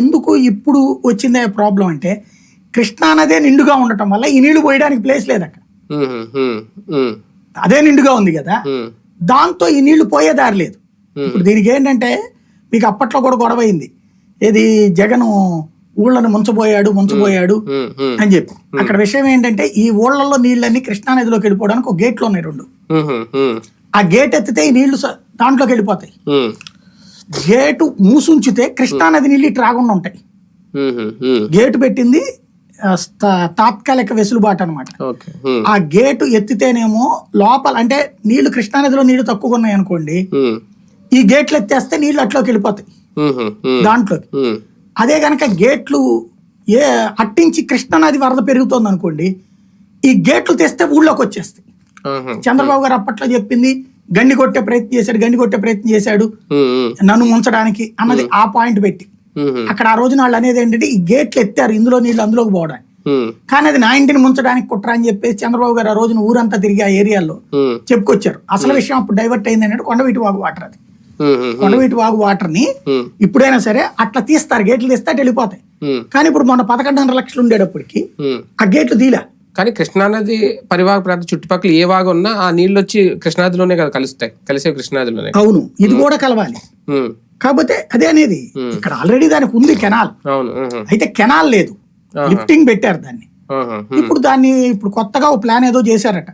ఎందుకు ఇప్పుడు వచ్చిందే ప్రాబ్లం అంటే కృష్ణా నదే నిండుగా ఉండటం వల్ల ఈ నీళ్ళు పోయడానికి ప్లేస్ లేదు అక్కడ అదే నిండుగా ఉంది కదా. దాంతో ఈ నీళ్ళు పోయే దారి లేదు. ఇప్పుడు దీనికి ఏంటంటే మీకు అప్పట్లో కూడా గొడవ అయింది. ఏది జగన్ ఊళ్ళను ముంచబోయాడు ముంచబోయాడు అని చెప్పి. అక్కడ విషయం ఏంటంటే ఈ ఊళ్ళల్లో నీళ్ళన్నీ కృష్ణా నదిలోకి వెళ్ళిపోవడానికి ఒక గేట్లు ఉన్నాయి రెండు. ఆ గేట్ ఎత్తితే ఈ నీళ్ళు దాంట్లోకి వెళ్ళిపోతాయి. గేటు మూసుంచితే కృష్ణా నది నీళ్ళు ఇటు రాకుండా ఉంటాయి. గేటు పెట్టింది తాత్కాలిక వెసులుబాటు అనమాట ఆ గేటు ఎత్తితేనేమో లోపల అంటే నీళ్ళు కృష్ణానదిలో నీళ్ళు తక్కువగా ఉన్నాయి అనుకోండి ఈ గేట్లు ఎత్తేస్తే నీళ్ళు అట్లోకి వెళ్ళిపోతాయి. దాంట్లోకి. అదే గనక గేట్లు ఏ అట్టించి కృష్ణానది వరద పెరుగుతోంది అనుకోండి ఈ గేట్లు తెస్తే ఊళ్ళోకి వచ్చేస్తాయి. చంద్రబాబు గారు అప్పట్లో చెప్పింది గండి కొట్టే ప్రయత్నం చేశాడు గండి కొట్టే ప్రయత్నం చేశాడు. నన్ను ముంచడానికి అన్నది ఆ పాయింట్ పెట్టి. అక్కడ ఆ రోజున వాళ్ళు అనేది ఏంటంటే ఈ గేట్లు ఎత్తారు ఇందులో నీళ్ళు అందులోకి పోవడానికి. కానీ అది నా ఇంటిని ముంచడానికి కుట్ర అని చెప్పేసి చంద్రబాబు గారు ఆ రోజున ఊరంతా తిరిగి ఆ ఏరియాలో చెప్పుకొచ్చారు. అసలు విషయం అప్పుడు డైవర్ట్ అయింది అంటే కొండవీటి వాగు వాటర్ అది. కొండవీటి వాగు వాటర్ని ఇప్పుడైనా సరే అట్లా తీస్తారు గేట్లు తీస్తే వెళ్ళిపోతాయి. కానీ ఇప్పుడు మొన్న పదకొండున్నర లక్షలు ఉండేటప్పటికి. ఆ గేట్లు తీలా కానీ కృష్ణానది పరివాహక ప్రాంత చుట్టుపక్కల ఏ వాగు ఉన్నా ఆ నీళ్ళు వచ్చి కృష్ణాదిలోనే కదా కలుస్తాయి కలిసే కృష్ణాదిలోనే. అవును ఇది కూడా కలవాలి. కాకపోతే అదే అనేది ఇక్కడ ఆల్రెడీ దానికి ఉంది కెనాల్. అయితే కెనాల్ లేదు. లిఫ్టింగ్ పెట్టారు దాన్ని. ఇప్పుడు దాన్ని ఇప్పుడు కొత్తగా ఓ ప్లాన్ ఏదో చేశారట.